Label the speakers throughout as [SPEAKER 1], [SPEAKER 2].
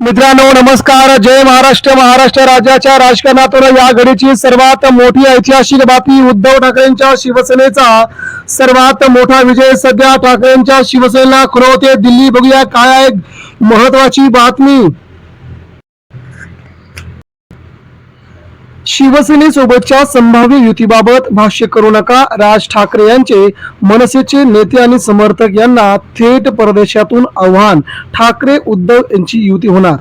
[SPEAKER 1] मित्रांनो नमस्कार. जय महाराष्ट्र. महाराष्ट्र राज्याच्या राजकारणातून या घडीची सर्वात मोठी ऐतिहासिक बातमी उद्धव ठाकरेंच्या शिवसेनेचा. सर्वात मोठा विजय सध्या ठाकरेंच्या शिवसेनेला. खुलवते दिल्ली बघूया काय आहे महत्वाची बातमी. शिवसेनेसोबतच्या संभाव्य युतीबाबत भाष्य करू नका. राज ठाकरे यांचे मनसेचे नेते आणि समर्थक यांना थेट परदेशातून आव्हान. ठाकरे उद्धव यांची युती होणार.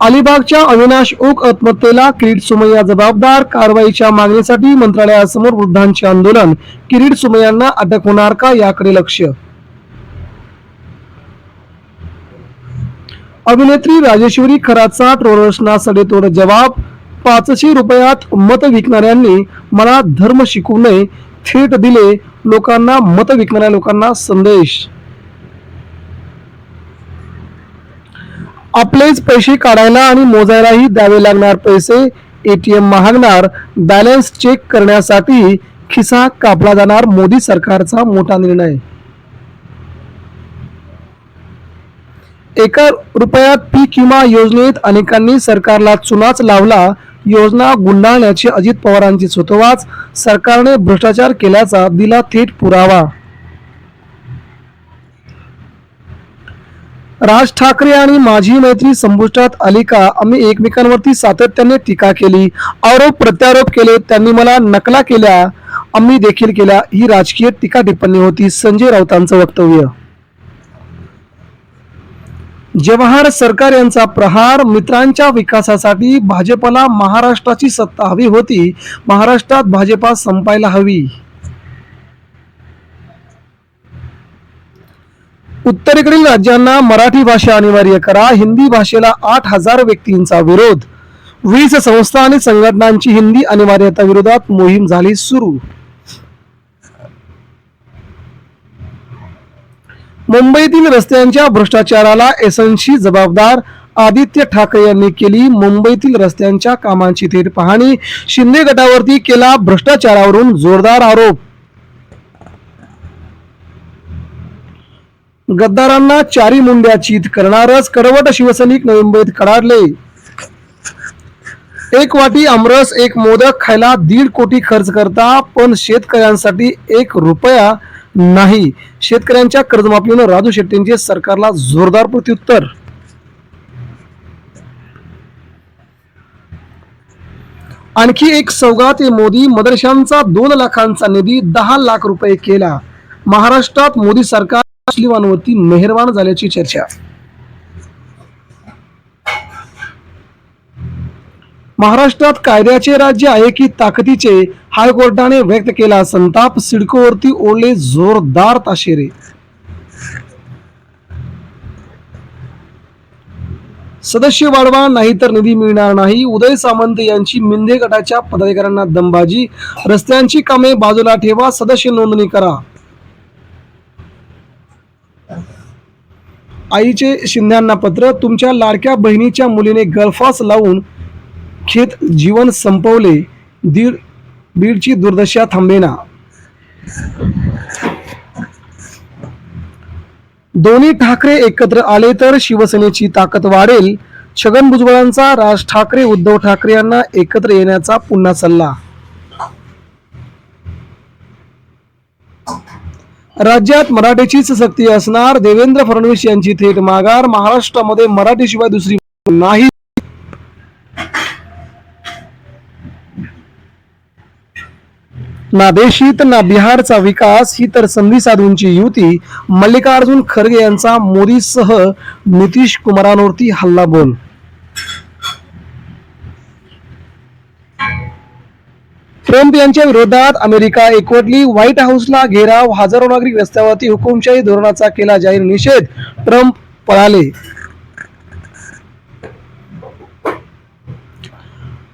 [SPEAKER 1] अलिबागच्या अविनाश ओक आत्महत्येला किरीट सुमय्या जबाबदार. कारवाईच्या मागणीसाठी मंत्रालयासमोर वृद्धांचे आंदोलन. किरीट सुमय्यांना अटक होणार का? याकडे लक्ष. अभिनेत्री राजेश्वरी खराचा ट्रोलर्सना सडेतोड जवाब पाचशे रुपयात मत विकणाऱ्यांनी मला धर्म शिकू नये थेट दिले लोकांना मत विकणाऱ्या लोकांना संदेश. आपलेच पैसे काढायला आणि मोजायलाही द्यावे लागणार पैसे एटीएम महागणार बॅलन्स चेक करण्यासाठी खिसा कापला जाणार मोदी सरकारचा मोठा निर्णय. एका रुपयात पीक विमा योजनेत अनेकांनी सरकारला चुनाच लावला. योजना गुंडाळण्याची अजित पवारांची सुतोवाच. सरकारने भ्रष्टाचार केल्याचा दिला थेट पुरावा. राज ठाकरे आणि माझी मैत्री संपुष्टात आली का आम्ही एकमेकांवरती सातत्याने टीका केली. आरोप प्रत्यारोप केले. त्यांनी मला नकला केल्या. आम्ही देखील केल्या. ही राजकीय टीका टिप्पणी होती. संजय राऊतांचं वक्तव्य. जवाहर सरकार यांचा प्रहार मित्रांच्या विकासासाठी भाजपला महाराष्ट्राची सत्ता हवी होती. महाराष्ट्रात भाजपा संपायला हवी. उत्तरेकडील राज्यांना मराठी भाषा अनिवार्य करा. हिंदी भाषेला आठ हजार व्यक्तींचा विरोध. वीस संस्था आणि संघटनांची हिंदी अनिवार्यता विरोधात मोहीम झाली सुरू. मुंबईतील रस्त्यांच्या भ्रष्टाचाराला एसनशी जबाबदार आदित्य ठाकरे यांनी केली. मुंबईतील रस्त्यांच्या कामांची थेट पाहणी. शिंदे गटावरती केला भ्रष्टाचारावरून जोरदार आरोप. गद्दारांना चारी मुंड्या चित करणारच कडवट शिवसैनिक नवी मुंबईत कडाडले. एक वाटी आमरस एक मोदक खायला दीड कोटी खर्च करता पण शेतकऱ्यांसाठी एक रुपया नाही. शेतकऱ्यांच्या कर्जमाफीनं राजू शेट्टींचे सरकारला जोरदार प्रत्युत्तर. आणखी एक सौगात मोदी मदरशांचा दोन लाखांचा निधी दहा लाख रुपये केला. महाराष्ट्रात मोदी सरकार मुस्लिमांवरती मेहरबान झाल्याची चर्चा. महाराष्ट्रात कायद्याचे राज्य आहे की ताकदीचे? हायकोर्टाने व्यक्त केला संताप सिडकोवरती ओढले जोरदार ताशेरे. सदस्य वाढवा नाहीतर निधी मिळणार नाही. उदय सामंत यांची मिंधे गटाच्या पदाधिकाऱ्यांना दमबाजी. रस्त्यांची कामे बाजूला ठेवा सदस्य नोंदणी करा. आईचे शिंद्यांना पत्र तुमच्या लाडक्या बहिणीच्या मुलीने गळफास लावून खेत जीवन संपवले दीड बीडची दुर्दशा थांबेना. दोन्ही ठाकरे एकत्र आले तर शिवसेनेची ताकद वाढेल. छगन भुजबळांचा राज ठाकरे उद्धव ठाकरे यांना एकत्र येण्याचा पुन्हा सल्ला. राज्यात मराठीचीच सक्ती असणार देवेंद्र फडणवीस यांची थेट माघार. महाराष्ट्रामध्ये मराठीशिवाय दुसरी नाही. ना देशीत ना बिहारचा विकास ही तर संधी साधूंची युती. मल्लिकार्जुन खरगे यांचा मोदीसह नितीश कुमारांवरती हल्ला बोल. ट्रम्प यांच्या विरोधात अमेरिका एकवटली. व्हाईट हाऊसला घेराव. हजारो नागरिक रस्त्यावरती हुकुमशाही धोरणाचा केला जाहीर निषेध. ट्रम्प पळाले.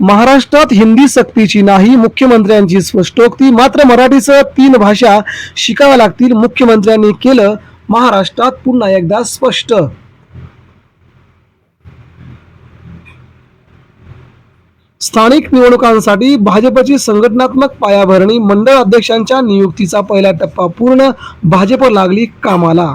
[SPEAKER 1] महाराष्ट्रात हिंदी सक्तीची नाही मुख्यमंत्र्यांची स्पष्टोक्ती मात्र मराठीसह तीन भाषा शिकाव्या लागतील मुख्यमंत्र्यांनी केलं महाराष्ट्रात पुन्हा एकदा स्पष्ट. स्थानिक निवडणुकांसाठी भाजपची संघटनात्मक पायाभरणी मंडळ अध्यक्षांच्या नियुक्तीचा पहिला टप्पा पूर्ण भाजप लागली कामाला.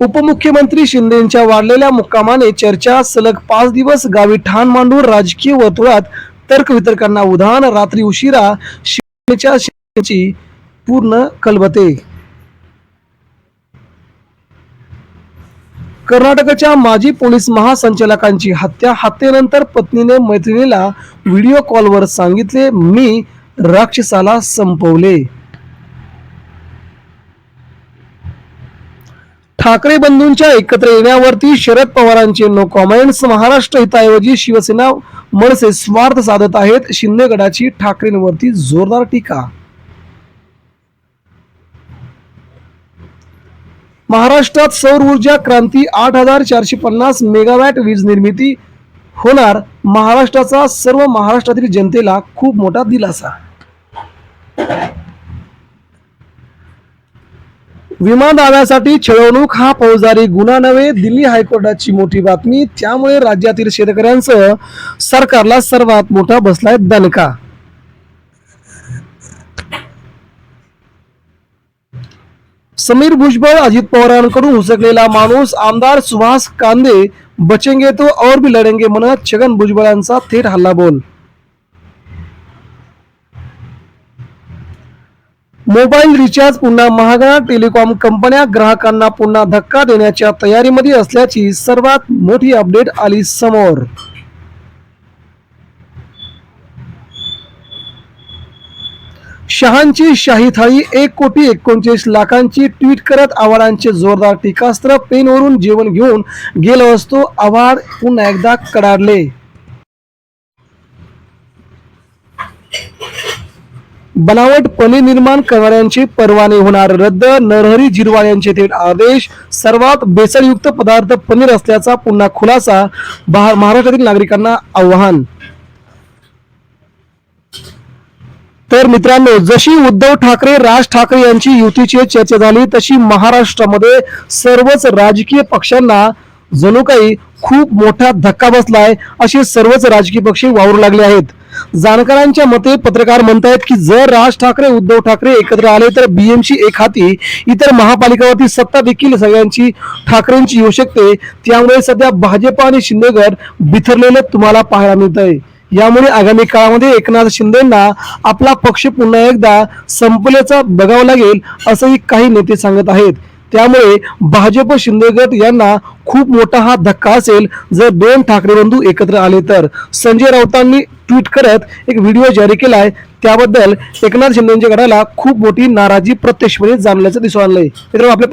[SPEAKER 1] उपमुख्यमंत्री शिंदेच्या वाढलेल्या मुक्कामाने चर्चा सलग पाच दिवस गावी ठाण मांडून राजकीय वर्तुळात तर्कवितर्कांना उधाण रात्री उशिरा शिवसेनेच्या शिवसेनेची पूर्ण कलबते. कर्नाटकच्या माजी पोलीस महासंचालकांची हत्या हत्येनंतर पत्नीने मैत्रिणीला व्हिडिओ कॉलवर सांगितले मी राक्षसाला संपवले. ठाकरे बंधूंच्या एकत्र येण्यावरती शरद पवारांचे नो कॉमेंट्स. महाराष्ट्र हिताऐवजी शिवसेना मनसे स्वार्थ साधत आहेत. शिंदे गटाची ठाकरेंवरती जोरदार टीका. महाराष्ट्रात सौर ऊर्जा क्रांती आठ हजार चारशे पन्नास मेगावॅट वीज निर्मिती होणार. महाराष्ट्राचा सर्व महाराष्ट्रातील जनतेला खूप मोठा दिलासा. विमा दाव्यासाठी छळवणूक हा फौजदारी गुन्हा नव्हे दिल्ली हायकोर्टाची मोठी बातमी. त्यामुळे राज्यातील शेतकऱ्यांसह सरकारला सर्वात मोठा बसलाय दणका. समीर भुजबळ अजित पवारांकडून हुसकलेला माणूस आमदार सुभाष कांदे बचेंगे तो और भी लढेंगे म्हणत छगन भुजबळांचा थेट हल्ला बोल मोबाईल रिचार्ज पुन्हा महागडा टेलिकॉम कंपन्या ग्राहकांना पुन्हा धक्का देण्याच्या तयारीमध्ये असल्याची सर्वात मोठी अपडेट आली समोर. शहांची शाही थाळी एक कोटी एकोणचाळीस लाखांची ट्विट करत आव्हाडांचे जोरदार टीकास्त्र पेनवरून जेवण घेऊन गेलो असतो. आव्हाड पुन्हा एकदा कडाडले. बनावट पनीर निर्माण करणाऱ्यांचे परवाने होणार रद्द. नरहरी जिरवाळ यांचे थेट आदेश. सर्वात बेसळयुक्त पदार्थ पनीर असल्याचा पुन्हा खुलासा. महाराष्ट्रातील नागरिकांना आव्हान. तर मित्रांनो जशी उद्धव ठाकरे राज ठाकरे यांची युतीची चर्चा झाली तशी महाराष्ट्रामध्ये सर्वच राजकीय पक्षांना जणू काही खूप मोठा धक्का बसलाय असे सर्वच राजकीय पक्ष वावरू लागले आहेत. जाणकारांच्या मते पत्रकार म्हणतायत की जर राज ठाकरे उद्धव ठाकरे एकत्र आले तर बीएमसी एक हाती इतर महापालिकावरती सत्ता देखील सगळ्यांची ठाकरेंची येऊ शकते. त्यामुळे सध्या भाजप आणि शिंदेगड बिथरलेले तुम्हाला पाहायला मिळत आहे यामुळे आगामी काळामध्ये एकनाथ शिंदेना आपला पक्ष पुन्हा एकदा संपल्याचा बघावं लागेल असंही काही नेते सांगत आहेत. त्यामुळे भाजप शिंदे गट यांना खूप मोठा हा धक्का असेल. जर दोन ठाकरे बंधू एकत्र आले तर. संजय राऊतांनी ट्विट करत एक व्हिडिओ जारी केलाय. त्याबद्दल एकनाथ शिंदेच्या गटाला खूप मोठी नाराजी प्रत्यक्षपणे जाणल्याचं दिसून आलंय. मित्रांनो आपल्या